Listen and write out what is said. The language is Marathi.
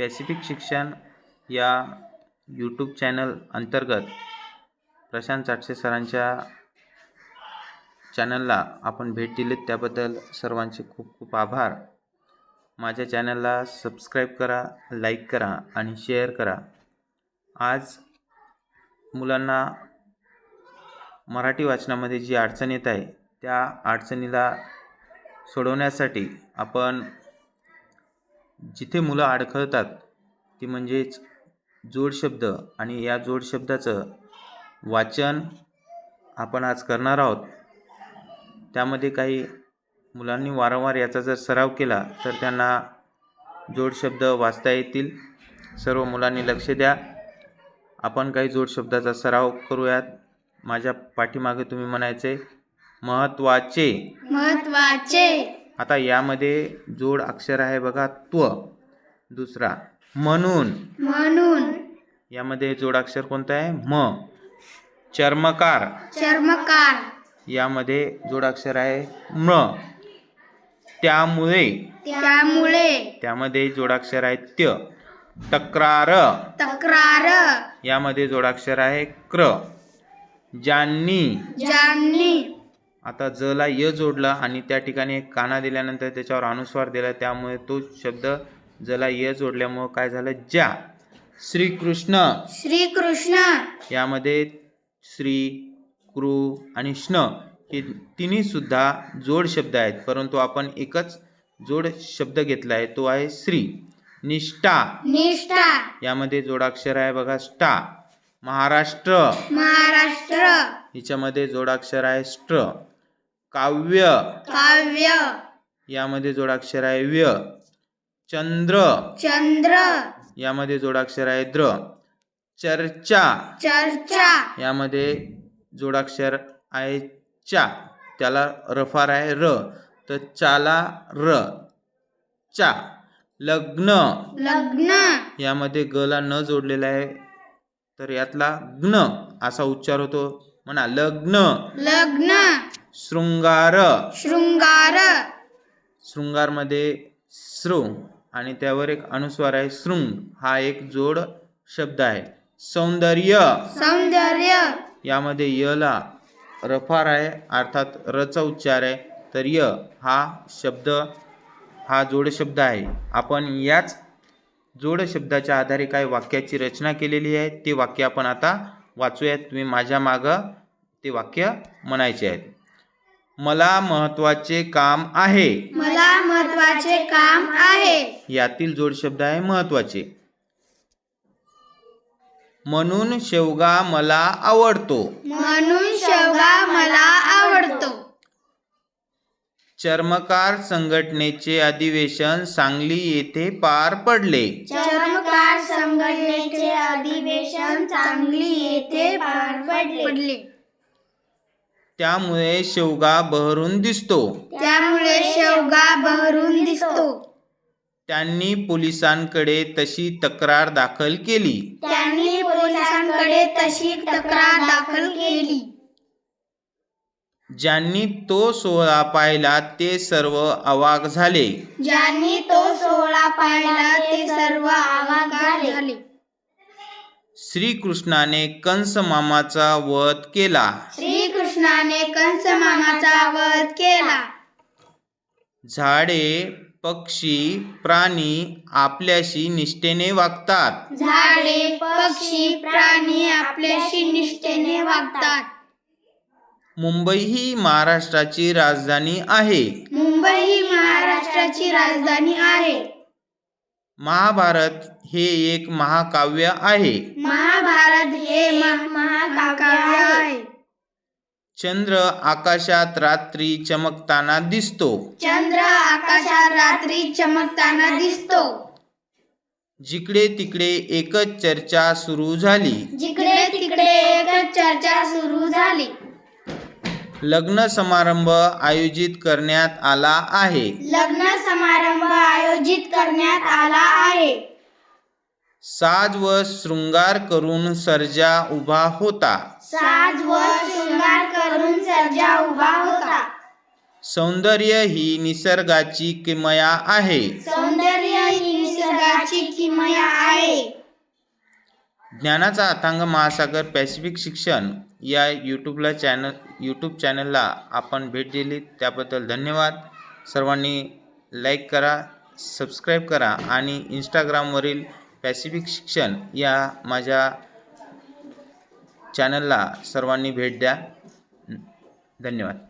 पॅसिफिक शिक्षण या यूट्यूब चॅनल अंतर्गत प्रशांत चाटसे सरांच्या चॅनलला आपण भेट दिलीत. त्याबद्दल सर्वांचे खूप खूप आभार. माझ्या चॅनलला सबस्क्राईब करा लाईक करा आणि शेअर करा. आज मुलांना मराठी वाचनामध्ये जी अडचण येत आहे त्या अडचणीला सोडवण्यासाठी आपण जिथे मुलं अडखळतात ती म्हणजेच जोडशब्द आणि या जोडशब्दाचं वाचन आपण आज करणार आहोत. त्यामध्ये काही मुलांनी वारंवार याचा जर सराव केला तर त्यांना जोडशब्द वाचता येतील. सर्व मुलांनी लक्ष द्या. आपण काही जोडशब्दाचा सराव करूयात. माझ्या पाठीमागे तुम्ही म्हणायचे महत्त्वाचे. महत्त्वाचे आता यामध्ये जोड अक्षर आहे बघा त्व. दुसरा म्हणून. म्हणून. यामध्ये जोडाक्षर कोणतं आहे? म. चर्मकार. चर्मकार. यामध्ये जोडाक्षर आहे म त्यामुळे. त्यामुळे. त्यामध्ये जोडाक्षर आहे त्य. तक्रार. तक्रार. यामध्ये जोडाक्षर आहे क्र. ज्यांनी. ज्यांनी. आता जला य जोडला आणि त्या ठिकाणी एक काना दिल्यानंतर त्याच्यावर अनुस्वार दिला त्यामुळे तो शब्द जला य जोडल्यामुळं काय झालं? ज्या. श्रीकृष्ण. श्रीकृष्ण. यामध्ये श्री कृ आणि श्न हे तिन्ही सुद्धा जोड शब्द आहेत परंतु आपण एकच जोड शब्द घेतला आहे तो आहे श्री. निष्ठा. निष्ठा. यामध्ये जोडाक्षर आहे बघा स्टा. महाराष्ट्र. महाराष्ट्र. हिच्यामध्ये जोडाक्षर आहे स्ट्र. काव्य. काव्य. यामध्ये जोडाक्षर आहे व्य. चंद्र. चंद्र. यामध्ये जोडाक्षर आहे द्र. चर्चा. चर्चा. यामध्ये जोडाक्षर आहे चा. त्याला रफार आहे र. तर चाला र. चा. लग्न. लग्न. यामध्ये गला न जोडलेला आहे. तर यातला ग्न असा उच्चार होतो. म्हणा लग्न. लग्न. शृंगार. शृंगार. शृंगारमध्ये सृ आणि त्यावर एक अनुस्वार आहे. शृंग हा एक जोड शब्द आहे. सौंदर्य. सौंदर्य. यामध्ये यला रफार आहे अर्थात रचा उच्चार आहे. तर य हा शब्द हा जोडशब्द आहे. आपण याच जोडशब्दाच्या आधारे काही वाक्याची रचना केलेली आहे. ते वाक्य आपण आता वाचूयात. तुम्ही माझ्या मागं ते वाक्य म्हणायचे आहेत. मला महत्त्वाचे काम आहे. मला महत्त्वाचे काम आहे. यातील जोडशब्द आहे महत्त्वाचे. म्हणून शेवगा मला आवडतो. म्हणून शेवगा मला आवडतो. चर्मकार संघटनेचे अधिवेशन सांगली येथे पार पडले. चर्मकार संघटनेचे अधिवेशन सांगली येथे पार पडले. त्यामुळे शेवगा बहरून दिसतो. त्यामुळे शेवगा बहरून दिसतो. त्यांनी पोलिसांकडे तशी तक्रार दाखल केली. त्यांनी पोलिसांकडे तशी तक्रार दाखल केली. ज्यांनी तो सोहळा पाहिला ते सर्व अवाक झाले. ज्यांनी तो सोहळा पाहिला ते सर्व आवाज झाले. श्रीकृष्णाने कंस मामाचा वध केला. श्रीकृष्णाने कंस मामाचा वध केला. झाडे पक्षी प्राणी आपल्याशी निष्ठेने वागतात. झाडे पक्षी प्राणी आपल्याशी निष्ठेने वागतात. मुंबई ही महाराष्ट्राची राजधानी आहे. मुंबई ही महाराष्ट्राची राजधानी आहे. महाभारत हे एक महाकाव्य आहे. महाभारत हे महा- महाकाव्य आहे. चंद्र आकाशात रात्री चमकताना दिसतो. चंद्र आकाशात रात्री चमकताना दिसतो. जिकडे तिकडे एकच चर्चा सुरू झाली. जिकडे तिकडे एकच चर्चा सुरू झाली. लग्न समारंभ आयोजित करण्यात आला आहे. लग्न समारंभ आयोजित करण्यात आला आहे. साज व शृंगार करून सर्जा उभा होता. साज व शृंगार करून सर्जा उभा होता. सौंदर्य ही निसर्गाची किमया आहे. सौंदर्य ही निसर्गाची निसर्गाची किमया आहे. ज्ञानाचा अथांग महासागर पॅसिफिक शिक्षण या यूट्यूबला चॅनल यूट्यूब चॅनलला आपण भेट दिली. त्याबद्दल धन्यवाद. सर्वांनी लाईक करा सबस्क्राईब करा आणि इंस्टाग्रामवरील पॅसिफिक शिक्षण या माझ्या चॅनलला सर्वांनी भेट द्या. धन्यवाद.